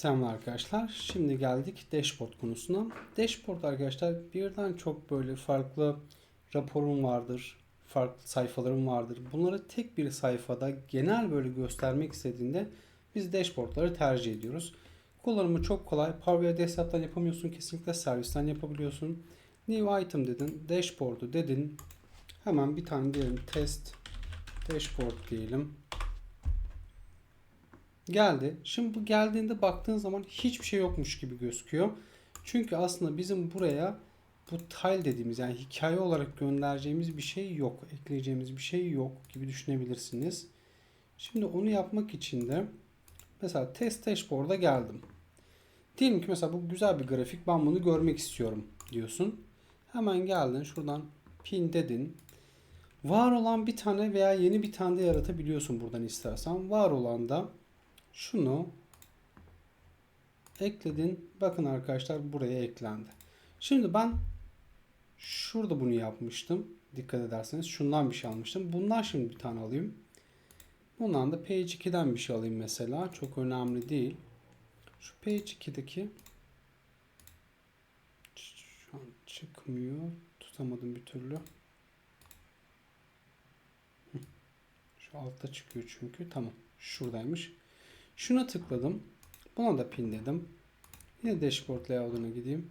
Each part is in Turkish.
Selam arkadaşlar. Şimdi geldik dashboard konusuna. Dashboard arkadaşlar birden çok böyle farklı raporun vardır. Farklı sayfaların vardır. Bunları tek bir sayfada genel böyle göstermek istediğinde biz dashboardları tercih ediyoruz. Kullanımı çok kolay. Power BI desktop'tan yapamıyorsun. Kesinlikle servisten yapabiliyorsun. New item dedin. Dashboard'u dedin. Hemen bir tane diyelim test dashboard diyelim. Geldi. Şimdi bu geldiğinde baktığın zaman hiçbir şey yokmuş gibi gözüküyor. Çünkü aslında bizim buraya bu tile dediğimiz yani hikaye olarak göndereceğimiz bir şey yok. Ekleyeceğimiz bir şey yok gibi düşünebilirsiniz. Şimdi onu yapmak için de mesela test dashboard'a geldim. Diyelim ki mesela bu güzel bir grafik ben bunu görmek istiyorum diyorsun. Hemen geldin şuradan pin dedin. Var olan bir tane veya yeni bir tane de yaratabiliyorsun buradan istersen. Var olan da şunu ekledin. Bakın arkadaşlar buraya eklendi. Şimdi ben şurada bunu yapmıştım. Dikkat ederseniz şundan bir şey almıştım. Bundan şimdi bir tane alayım. Bundan da page 2'den bir şey alayım mesela. Çok önemli değil. Şu page 2'deki şu an çıkmıyor. Tutamadım bir türlü. Şu altta çıkıyor çünkü. Tamam. Şuradaymış. Şuna tıkladım. Buna da pin dedim. Yine dashboard layout'una gideyim.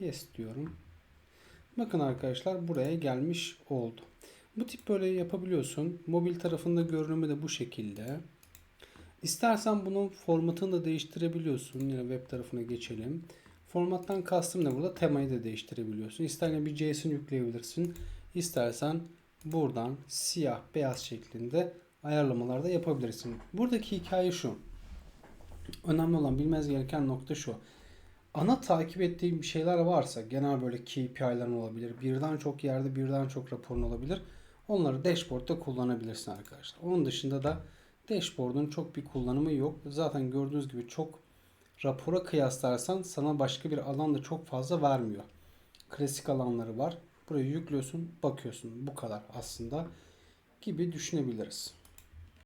Yes diyorum. Bakın arkadaşlar buraya gelmiş oldu. Bu tip böyle yapabiliyorsun. Mobil tarafında görünümü de bu şekilde. İstersen bunun formatını da değiştirebiliyorsun. Yine web tarafına geçelim. Formattan kastım ne burada? Temayı da değiştirebiliyorsun. İstersen bir JSON yükleyebilirsin. İstersen buradan siyah beyaz şeklinde ayarlamalar da yapabilirsin. Buradaki hikaye şu. Önemli olan bilmez gereken nokta şu. Ana takip ettiğim bir şeyler varsa genel böyle KPI'lerin olabilir. Birden çok yerde birden çok raporun olabilir. Onları dashboard'da kullanabilirsin arkadaşlar. Onun dışında da dashboard'un çok bir kullanımı yok. Zaten gördüğünüz gibi çok rapora kıyaslarsan sana başka bir alan da çok fazla vermiyor. Klasik alanları var. Burayı yüklüyorsun, bakıyorsun. Bu kadar aslında gibi düşünebiliriz.